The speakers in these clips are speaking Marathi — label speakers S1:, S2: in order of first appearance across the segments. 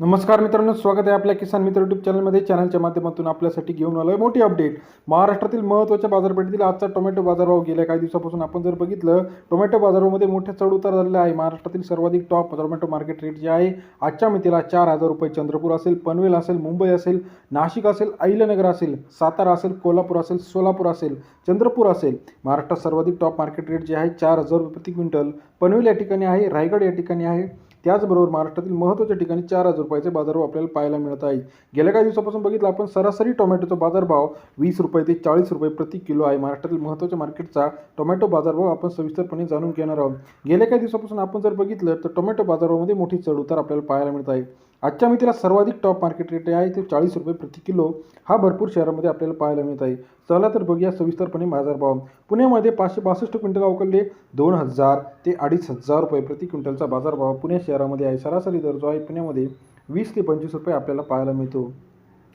S1: नमस्कार मित्रांनो स्वागत आहे आपल्या किसान मित्र युट्यूब चॅनलमध्ये चॅनलच्या माध्यमातून आपल्यासाठी घेऊन आलो आहे मोठी अपडेट महाराष्ट्रातील महत्त्वाच्या बाजारपेठेतील आजचा टोमॅटो बाजारभाव गेल्या काही दिवसापासून आपण जर बघितलं टोमॅटो बाजारभावामध्ये मोठे चढउतार झालेला आहे. महाराष्ट्रातील सर्वाधिक टॉप टोमॅटो मार्केट रेट जे आहे आजच्या मितीला चार हजार रुपये चंद्रपूर असेल पनवेल असेल मुंबई असेल नाशिक असेल अहिल्यानगर असेल सातारा असेल कोल्हापूर असेल सोलापूर असेल चंद्रपूर असेल. महाराष्ट्रात सर्वाधिक टॉप मार्केट रेट जे आहे चार हजार रुपये प्रति क्विंटल. पनवेल या ठिकाणी आहे रायगड या ठिकाणी आहे त्याचबरोबर महाराष्ट्रातील महत्त्वाच्या ठिकाणी चार हजार रुपयाचे बाजारभाव आपल्याला पाहायला मिळत आहे गेल्या काही दिवसापासून बघितलं आपण सरासरी टोमॅटोचा बाजारभाव वीस रुपये ते चाळीस रुपये प्रति किलो आहे. महाराष्ट्रातील महत्त्वाच्या मार्केटचा टोमॅटो बाजारभाव आपण सविस्तरपणे जाणून घेणार आहोत. गेल्या काही दिवसापासून आपण जर बघितलं तर टोमॅटो बाजारभावामध्ये मोठी चढउतार आपल्याला पाहायला मिळत आहे. आजच्या मितीला सर्वाधिक टॉप मार्केट रेट आहे. ते चाळीस रुपये प्रति किलो हा भरपूर शहरामध्ये आपल्याला पाहायला मिळत आहे. चला तर बघूया सविस्तरपणे बाजारभाव पुण्यामध्ये पाचशे बासष्ट क्विंटल अवकलले दोन हजार ते अडीच हजार रुपये प्रति क्विंटलचा बाजारभाव पुणे शहरामध्ये आहे. सरासरी दर जो आहे पुण्यामध्ये वीस ते पंचवीस रुपये आपल्याला पाहायला मिळतो.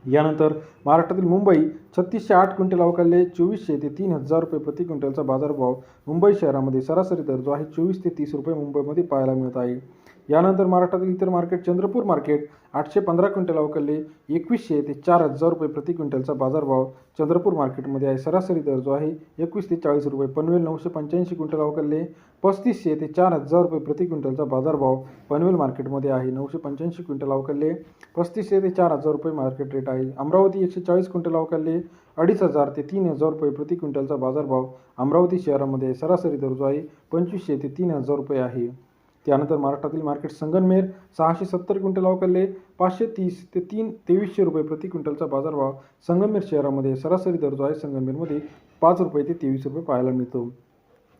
S1: यानंतर महाराष्ट्रातील मुंबई छत्तीसशे आठ क्विंटल अवकालले चोवीसशे ते तीन हजार रुपये प्रति क्विंटलचा बाजारभाव मुंबई शहरामध्ये सरासरी दर जो आहे चोवीस ते तीस रुपये मुंबईमध्ये पाहायला मिळत आहे. यानंतर महाराष्ट्रातील इतर मार्केट चंद्रपूर मार्केट आठशे पंधरा क्विंटल अवकलले एकवीसशे ते चार हजार रुपये प्रति क्विंटलचा बाजारभाव चंद्रपूर मार्केटमध्ये आहे. सरासरी दर जो आहे एकवीस ते चाळीस रुपये पनवेल नऊशे पंच्याऐंशी क्विंटल अवकलले पस्तीसशे ते चार हजार रुपये प्रति क्विंटलचा बाजारभाव पनवेल मार्केटमध्ये आहे नऊशे पंच्याऐंशी क्विंटल अवकलले पस्तीसशे ते चार हजार रुपये मार्केट रेट आहे. अमरावती एकशे चाळीस क्विंटल अवकलले अडीच हजार ते तीन हजार रुपये प्रति क्विंटलचा बाजारभाव अमरावती शहरामध्ये सरासरी दर जो आहे पंचवीसशे ते तीन हजार रुपये आहे. त्यानंतर महाराष्ट्रातील मार्केट संगनमेर सहाशे सत्तर क्विंटल अवकलले पाचशे तीस ते तीन तेवीसशे रुपये प्रति क्विंटलचा बाजारभाव संगमेर शहरामध्ये सरासरी दर जो आहे. संगमेरमध्ये पाच रुपये ते तेवीस रुपये पाहायला मिळतो.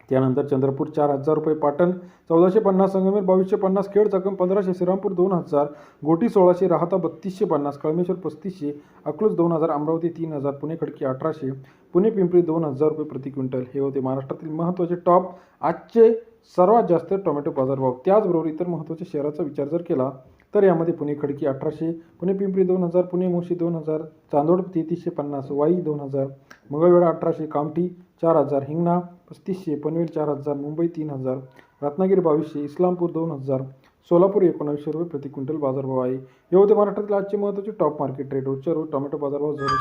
S1: त्यानंतर चंद्रपूर चार हजार रुपये पाटण चौदाशे पन्नास संगमेर बावीसशे पन्नास खेड जखम पंधराशे श्रीरामपूर दोन हजार गोटी सोळाशे राहता बत्तीसशे पन्नास कळमेश्वर पस्तीसशे अकलूज दोन हजार अमरावती तीन हजार पुणे खडकी अठराशे पुणे पिंपरी दोन हजार रुपये प्रति क्विंटल. हे होते महाराष्ट्रातील महत्त्वाचे टॉप. आजचे सर्वात जास्त टोमॅटो बाजारभाव. त्याचबरोबर इतर महत्त्वाच्या शहराचा विचार जर केला तर यामध्ये पुणे खडकी अठराशे पुणे पिंपरी दोन हजार पुणे मुशी दोन हजार चांदोड तेहतीसशे पन्नास वाई दोन हजार मंगळवेढा अठराशे कामठी चार हजार हिंगणा पस्तीसशे पनवेल चार हजार मुंबई तीन हजार रत्नागिरी बावीसशे इस्लामपूर दोन हजार सोलापूर एकोणावीसशे रुपये प्रति क्विंटल बाजारभाव आहे. हे होते महाराष्ट्रातील आजचे महत्त्वाचे टॉप मार्केट रेट रोजच्या रोज टोमॅटो बाजारभाव जरूर